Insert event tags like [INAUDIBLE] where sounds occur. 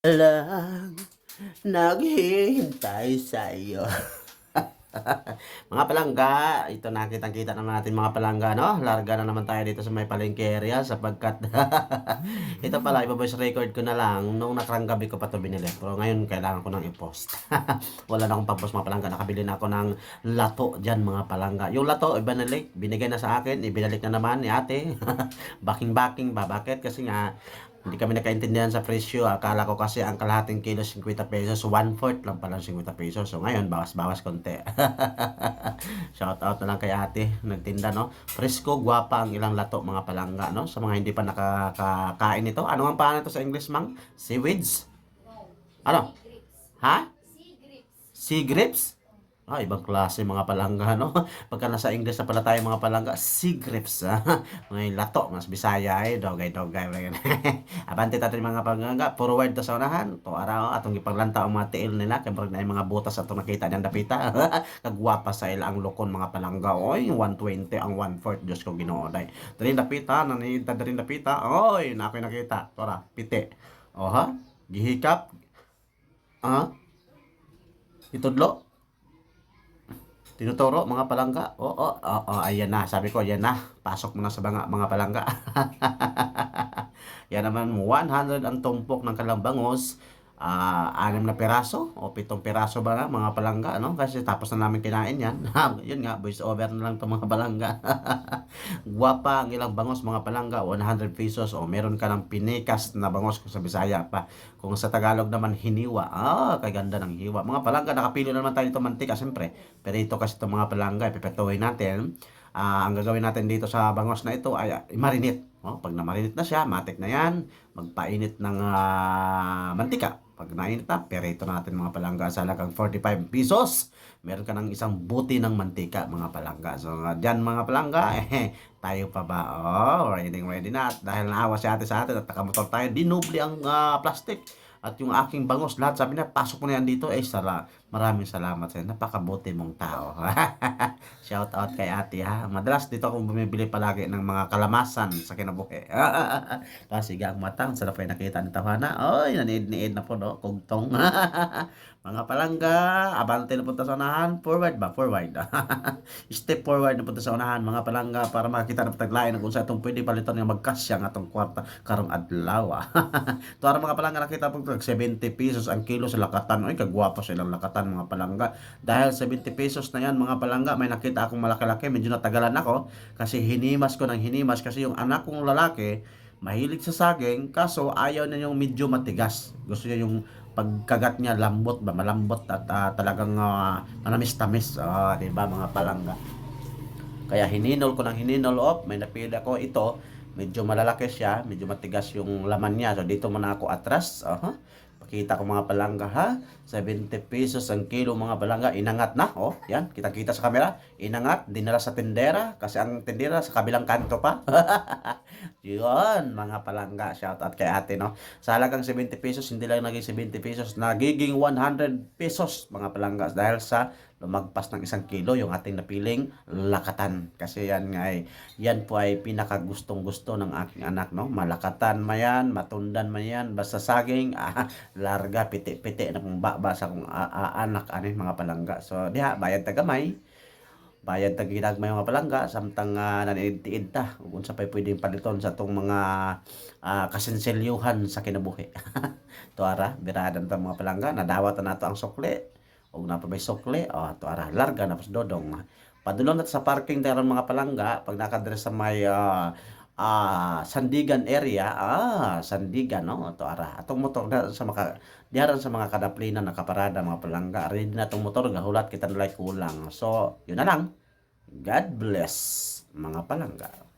lang naghihintay sa iyo. [LAUGHS] mga palangga, ito nakitang kita naman natin mga palangga, no? Larga na naman tayo dito sa may palengke area sapagkat [LAUGHS] ito pala, iba-voice record ko na lang nung nakarang gabi ko pa to binili. Pero ngayon, kailangan ko nang i-post. [LAUGHS] Wala na akong pag-post mga palangga. Nakabili na ako ng lato dyan mga palangga. Yung lato, ibinalik, binigay na sa akin, ibinalik na naman ni ate. Baking-baking ba? Bakit? Kasi nga, hindi kami nakaintindihan sa presyo. Akala ko kasi ang kalahating kilo 50 pesos, one fourth lang pala 50 pesos. So ngayon, bawas-bawas konti. [LAUGHS] Shout out na lang kay ate, nagtinda no. Fresco, guwapa ang ilang lato mga palangga no. Sa mga hindi pa nakakain ito. Ano ang pangalan ito sa English, mang? Seaweeds? Ano? Ha? Sea grips? Ah, ibang klase mga palangga, no? [LAUGHS] Pagka nasa English na pala tayo mga palangga, sea grips, ha? [LAUGHS] Mga lato, mas bisaya, eh, dogay-dogay. [LAUGHS] Abante tayo mga palangga, forward to sa unahan. To araw, atong ipaglanta ang mga tiil nila, kaya na mga butas atong nakita niyang dapita. Kagwapa sa ila ang lukon mga palangga. Oy, 120 ang 1/4, Diyos ko ginoo day. Dali dapita, nanita dali dapita. Oy, na ako'y nakita. Tora, pite. Oha, gihikap. Ah, itudlo. Tinuturo mga palangga. Oo, oo, oo, ayan na. Sabi ko, ayan na. Pasok mo na sa mga, mga palangga. [LAUGHS] yan naman, 100 ang tumpok ng kalambangos. Ah, anim na piraso? O pitong piraso ba nga mga palangga ano? Kasi tapos na namin kinain yan. [LAUGHS] Yun nga voice over na lang to mga palangga. [LAUGHS] Guwapa ang ilang bangos mga palangga 100 pesos. O meron ka ng pinikas na bangos kung sa Bisaya pa. Kung sa Tagalog naman hiniwa. Ah kaganda ng hiwa. Mga palangga nakapili na naman tayo ito mantika siyempre. Pero ito kasi ito mga palangga ipipetuhin natin. Ah, ang gagawin natin dito sa bangos na ito ay uh, marinate. Oh, pag na-marinate na siya, matik na yan. Magpainit ng ah, mantika. Pag nainit na, perito natin mga palangga sa halagang 45 pesos. Meron ka ng isang buti ng mantika mga palangga. So, uh, dyan mga palangga, eh, [LAUGHS] tayo pa ba? Oh, ready ready na. Dahil naawa si ate sa atin at nakamotor tayo, dinubli ang ah, plastic. At yung aking bangos, lahat sabi niya, pasok mo na yan dito. Eh, sala, maraming salamat sa'yo. Napakabuti mong tao. [LAUGHS] Shout out kay ate ha. Madalas dito akong bumibili palagi ng mga kalamasan sa kinabuhi. [LAUGHS] Kasi gang matang, sarap kayo nakita ni Tawhana. Oy, naniid-niid na po, no? Kugtong. [LAUGHS] mga palangga, abante na punta sa unahan. Forward ba? Forward. [LAUGHS] Step forward na punta sa unahan, mga palangga, para makita na pataglayan kung sa itong pwede palitan nga magkasya nga itong kwarta karong adlaw. Tuwara mga palangga nakita po 70 pesos ang kilo sa lakatan. Ay, kagwapo silang lakatan mga palangga. Dahil 70 pesos na yan mga palangga, may nakita akong malaki-laki. Medyo natagalan ako kasi hinimas ko ng hinimas kasi yung anak kong lalaki, mahilig sa saging, kaso ayaw na yung medyo matigas. Gusto niya yung pagkagat niya lambot ba, malambot at ah, talagang uh, manamis-tamis. Ah, 'di ba mga palangga? Kaya hininol ko ng hininol op, may napili ako ito, medyo malalaki siya, medyo matigas yung laman niya. So dito muna ako atras. Aha. Pakita ko mga palangga ha. 70 pesos ang kilo mga palangga. Inangat na. Oh, yan. Kita-kita sa camera. Inangat. Dinala sa tindera. Kasi ang tindera sa kabilang kanto pa. [LAUGHS] Yun, mga palangga. Shout out kay ate, no? Sa halagang 70 pesos, hindi lang naging 70 pesos. Nagiging 100 pesos, mga palangga. Dahil sa lumagpas ng isang kilo yung ating napiling lakatan. Kasi yan nga ay, yan po ay pinakagustong gusto ng aking anak, no? Malakatan mayan, matundan mayan, basta saging, ah, larga, piti-piti na kung basa kung anak anin mga palangga. So, diha, bayad tagamay. Bayad tag ginagmay mga palangga, samtang uh, naniniid ta. Kung sa pa'y pwedeng paliton sa itong mga uh, kasensilyuhan sa kinabuhi. [LAUGHS] Tuara, biradan ta mga palangga, nadawat na ang sukli og na may sukli. Oh to ara larga na pas dodong padulong nato sa parking daron mga palangga pag nakadres sa may uh, uh, Sandigan area. Ah Sandigan no? To ara atong motor na sa maka diaran sa mga kadaplina nakaparada mga palangga. Ready na tong motor gahulat kita nalay kulang. So yun na lang. God bless mga palangga